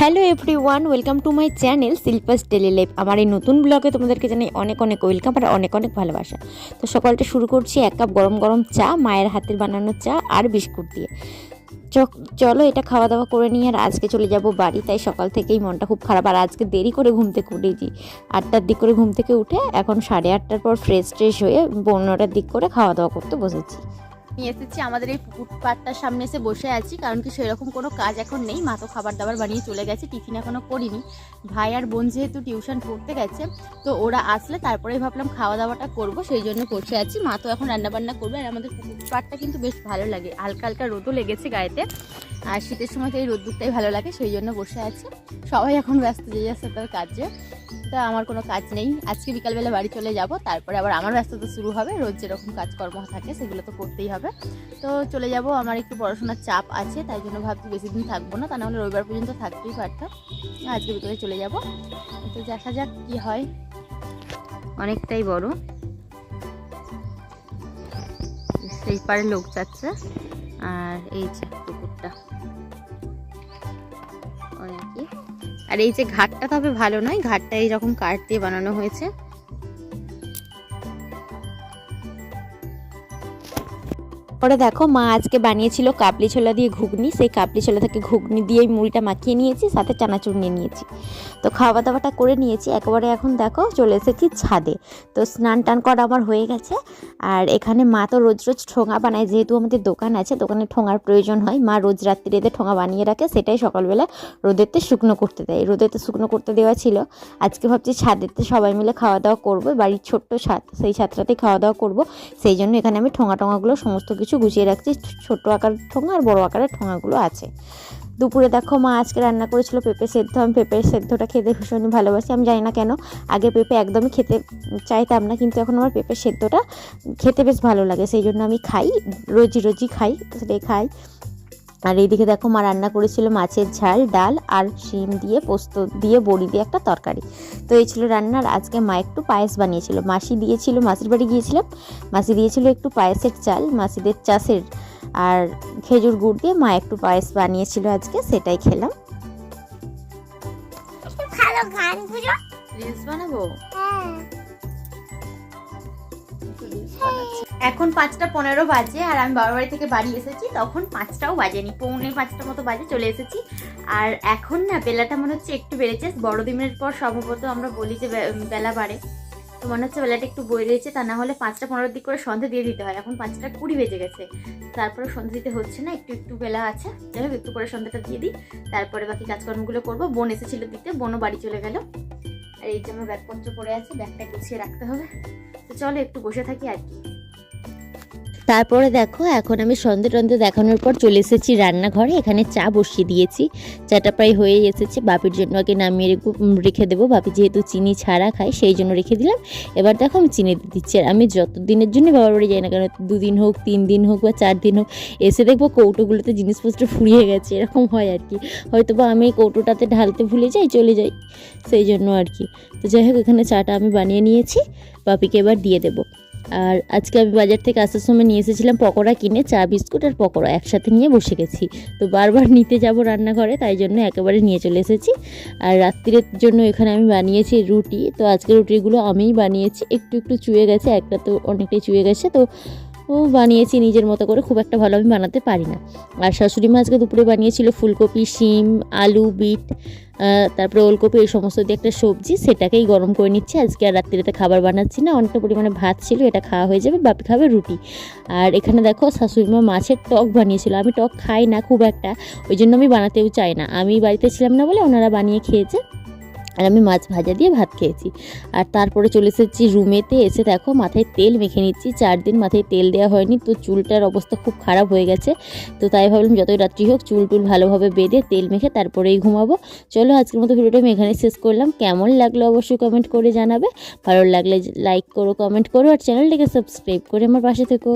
Hello everyone welcome to my channel Shilpa's daily life আমার এই নতুন ব্লগে তোমাদেরকে জানাই অনেক অনেক ওয়েলকাম আর অনেক অনেক ভালোবাসা। তো সকালটা শুরু করছি এক কাপ গরম গরম চা, মায়ের হাতের বানানো চা আর বিস্কুট দিয়ে। চলো এটা খাওয়া দাওয়া করে নিয়ে আর আজকে চলে যাব বাড়ি, তাই সকাল থেকেই মনটা খুব খারাপ। আর আজকে দেরি করে ঘুম থেকে উঠেছি। আটটার দিক করে ঘুম থেকে উঠে এখন সাড়ে আটটার পর ফ্রেশ ট্রেশ হয়ে পনেরোটার দিক করে খাওয়া দাওয়া করতে বসেছি। নিয়ে এসেছি, আমাদের এই পাড়টার সামনে এসে বসে আছি, কারণ কি সেরকম কোনো কাজ এখন নেই। মা তো খাবার দাবার বানিয়ে চলে গেছে, টিফিন এখনও করিনি। ভাই আর বোন যেহেতু টিউশন পড়তে গেছে, তো ওরা আসলে তারপরেই ভাবলাম খাওয়া দাওয়াটা করব, সেই জন্য বসে আছি। মা তো এখন রান্না বান্না করবে, আর আমাদের পাড়টা কিন্তু বেশ ভালো লাগে। হালকা হালকা রোদও লেগেছে গায়েতে, আর শীতের সময় তো এই রোদ্দুরটাই ভালো লাগে, সেই জন্য বসে আছি। সবাই এখন ব্যস্ত যে যাচ্ছে তার কাজে। তা আমার কোনো কাজ নেই। আজকে বিকালবেলা বাড়ি চলে যাব, তারপরে আবার আমার ব্যস্ততা শুরু হবে। রোজ যেরকম কাজকর্ম থাকে, সেগুলো তো করতেই হবে। তো চলে যাব, আমার একটু পড়াশোনার চাপ আছে, তাই জন্য ভাবছি বেশি দিন থাকব না, তা নাহলে রবিবার পর্যন্ত থাকতেই পারতাম। আজকে বিকালে চলে যাব। তো দেখা যাক কি হয়। অনেকটাই বড়। সেই পারে লোক যাচ্ছে, আর এই যে পুকুরটা। আর এই যে ঘাটটা তবে ভালো নয় ঘাটটা এইরকম কাঠ দিয়ে বানানো হয়েছে। পরে দেখো মা আজকে বানিয়েছিল কাবলি ছোলা দিয়ে ঘুগনি। সেই কাবলি ছোলা থেকে ঘুগনি দিয়ে মুড়িটা মাখিয়ে নিয়েছি, সাথে চানাচুর নিয়ে নিয়েছি। তো খাওয়া দাওয়াটা করে নিয়েছি, একেবারে এখন দেখো চলে এসেছি ছাদে। তো স্নান টান করা আমার হয়ে গেছে। আর এখানে মা তো রোজ রোজ ঠোঙা বানায়, যেহেতু আমাদের দোকান আছে, দোকানে ঠোঙার প্রয়োজন হয়। মা রোজ রাত্রিতে ঠোঙা বানিয়ে রাখে, সেটাই সকালবেলা রোদেতে শুকনো করতে দেয়। রোদেতে শুকনো করতে দেওয়া ছিল। আজকে ভাবছি ছাদেতে সবাই মিলে খাওয়া দাওয়া করব, বাড়ির ছোট্ট ছাদ, সেই ছাদটাতেই খাওয়া দাওয়া করব। সেই জন্য এখানে আমি ঠোঙা টোঙাগুলো সমস্ত কিছু গুছিয়ে রাখছি। ছোট আকার ঠোঙা আর বড় আকারের ঠোঙাগুলো আছে। দুপুরে দেখো মা আজকে রান্না করেছিল পেঁপে সেদ্ধ। আমি পেঁপের সেদ্ধটা খেতে ভীষণই ভালোবাসি। আমি জানি না কেন, আগে পেঁপে একদমই খেতে চাইতাম না, কিন্তু এখন আমার পেঁপের সেদ্ধটা খেতে বেশ ভালো লাগে। সেই জন্য আমি খাই রোজি রোজি খাই, সেটাই খাই। আর এইদিকে দেখো মা রান্না করেছিল মাছের ঝাল ডাল আর শিম দিয়ে পোস্ত দিয়ে বড়ি দিয়ে একটা তরকারি। তো এই ছিল রান্নার আজকে মা একটু পায়েস বানিয়েছিল। মাসি দিয়েছিল মাসির বাড়ি গিয়েছিলাম। মাসি দিয়েছিল একটু পায়েসের চাল মাসিদের চাষের আর খেজুর গুড় দিয়ে মা একটু পায়েস বানিয়েছিল আজকে সেটাই খেলাম। রিলস বানাবো? হ্যাঁ। এখন পাঁচটা পনেরো বাজে আর আমি বাবার বাড়ি থেকে বাড়ি এসেছি, তখন পাঁচটাও বাজেনি, পৌনে পাঁচটা মতো বাজে চলে এসেছি। আর এখন না, বেলাটা মনে হচ্ছে একটু বেড়েছে, বড়দিনের পর সম্ভবত আমরা বলি যে বেলা বাড়ে। তো মনে হচ্ছে বেলাটা একটু রয়েছে, তা না হলে পাঁচটা পনেরোর দিক করে সন্ধে দিয়ে দিতে হয়। এখন পাঁচটা কুড়ি বেজে গেছে। তারপরে সন্ধে দিতে হচ্ছে না, একটু একটু বেলা আছে। যাই হোক, একটু করে সন্ধ্যাটা দিয়ে দিই। তারপরে বাকি কাজকর্মগুলো করব। বোন এসেছিল দিতে, বোনও বাড়ি চলে গেল। আর এই যে আমার ব্যাগপত্র পড়ে আছে, ব্যাগটা গুছিয়ে রাখতে হবে। তো চলো একটু বসে থাকি আর কি। তারপরে দেখো, এখন আমি সন্ধে টন্ধে দেখানোর পর চলে এসেছি রান্নাঘরে। এখানে চা বসিয়ে দিয়েছি। চাটা প্রায় হয়ে এসেছে। বাপির জন্য আগে নামিয়ে রেখে- দেবো। বাপি যেহেতু চিনি ছাড়া খায়, সেই জন্য রেখে দিলাম। এবার দেখো আমি চিনি দিচ্ছি। আর আমি যত দিনের জন্য বাবার বাড়ি যাই না কেন, দুদিন হোক, তিন দিন হোক বা চার দিন হোক, এসে দেখব কৌটোগুলোতে জিনিসপত্র ফুরিয়ে গেছে। এরকম হয় আর কি। হয়তো বা আমি কৌটোটাতে ঢালতে ভুলে যাই, চলে যাই। সেই জন্য আর কি। তো যাই হোক, এখানে চাটা আমি বানিয়ে নিয়েছি। বাপিকে এবার দিয়ে দেবো। আর আজকে আমি বাজার থেকে আসার সময় নিয়ে এসেছিলাম পকোড়া কিনে, চা, বিস্কুট আর পকোড়া একসাথে নিয়ে বসে গেছি। তো বারবার নিতে যাব রান্নাঘরে, তাই জন্য একেবারে নিয়ে চলে এসেছি। আর রাত্রির জন্য এখানে আমি বানিয়েছি রুটি। তো আজকে রুটিগুলো আমিই বানিয়েছি। একটু একটু চুয়ে গেছে, একটা তো অনেকটাই চুয়ে গেছে। তো বানিয়েছি নিজের মতো করে, খুব একটা ভালো আমি বানাতে পারি না। আর শাশুড়ি মা আজকে দুপুরে বানিয়েছিল ফুলকপি, শিম, আলু, বিট তারপরে ওলকপি, এই সমস্ত দিয়ে একটা সবজি, সেটাকেই গরম করে নিচ্ছি। আজকে আর রাত্রিতে খাবার বানাচ্ছি না, অনেকটা পরিমাণে ভাত ছিল, এটা খাওয়া হয়ে যাবে, বাপি খাবে রুটি। আর এখানে দেখো শাশুড়ি মা মাছের টক বানিয়েছিল, আমি টক খাই না খুব একটা, ওই জন্য আমি বানাতেও চাই না। আমি বাড়িতে ছিলাম না বলে ওনারা বানিয়ে খেয়েছে। আর আমি মাছ ভাজা দিয়ে ভাত খেয়েছি। আর তারপরে চলে এসেছি রুমেতে, এসে দেখো মাথায় তেল মেখে নিচ্ছি। চার দিন মাথায় তেল দেওয়া হয়নি, তো চুলটার অবস্থা খুব খারাপ হয়ে গেছে। তো তাই ভাবলাম যতই রাত্রি হোক চুল টুল ভালোভাবে বেঁধে তেল মেখে তারপরেই ঘুমাবো। চলো আজকের মতো ভিডিওটা আমি এখানে শেষ করলাম। কেমন লাগল অবশ্যই কমেন্ট করে জানাবে। ভালো লাগলে লাইক করো কমেন্ট করো, আর চ্যানেলটাকে সাবস্ক্রাইব করে আমার পাশে থেকো।